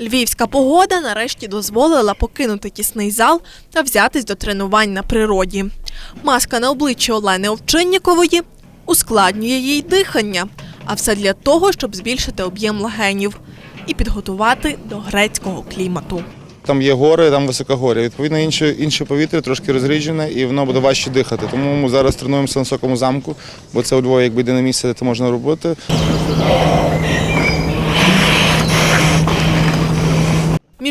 Львівська погода нарешті дозволила покинути тісний зал та взятись до тренувань на природі. Маска на обличчі Олени Овчиннікової ускладнює їй дихання, а все для того, щоб збільшити об'єм легенів і підготувати до грецького клімату. Там є гори, там високогор'я. Відповідно, інше, інше повітря трошки розріджене і воно буде важче дихати. Тому ми зараз тренуємося на високому замку, бо це у Львові якби єдине місце, де це можна робити.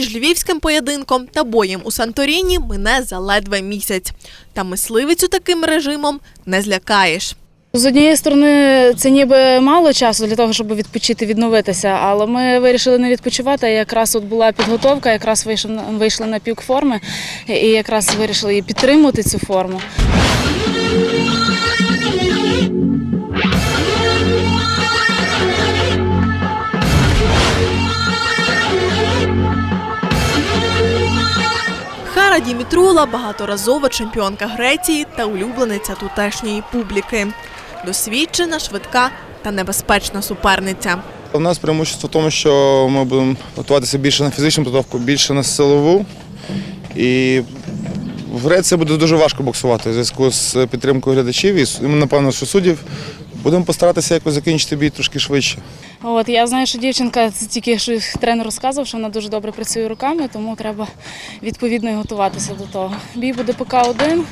Між львівським поєдинком та боєм у Санторіні мине заледве місяць. Та мисливицю таким режимом не злякаєш. З однієї сторони, це ніби мало часу для того, щоб відпочити, відновитися, але ми вирішили не відпочивати. Якраз от була підготовка, якраз вийшли на пік форми і якраз вирішили і підтримувати цю форму. Хара Дімітрула багаторазова чемпіонка Греції та улюблениця тутешньої публіки. Досвідчена, швидка та небезпечна суперниця. У нас преимущество в тому, що ми будемо готуватися більше на фізичну підготовку, більше на силову. І в Греції буде дуже важко боксувати в зв'язку з підтримкою глядачів і, напевно, суддів. Будемо постаратися якось закінчити бій трошки швидше. От я знаю, що дівчинка це тільки що тренер розказував, що вона дуже добре працює руками, тому треба відповідно готуватися до того. Бій буде поки один,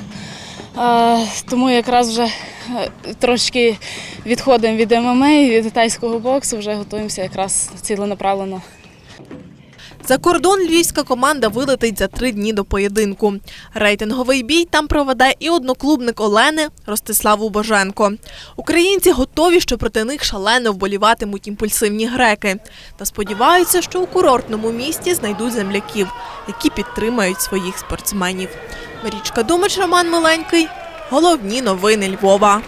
тому якраз вже е, трошки відходимо від ММА, від тайського боксу, вже готуємося якраз ціленаправлено За кордон львівська команда вилетить за три дні до поєдинку. Рейтинговий бій там проведе і одноклубник Олени Ростислав Убоженко. Українці готові, що проти них шалено вболіватимуть імпульсивні греки. Та сподіваються, що у курортному місті знайдуть земляків, які підтримають своїх спортсменів. Марічка Думач, Роман Миленький. Головні новини Львова.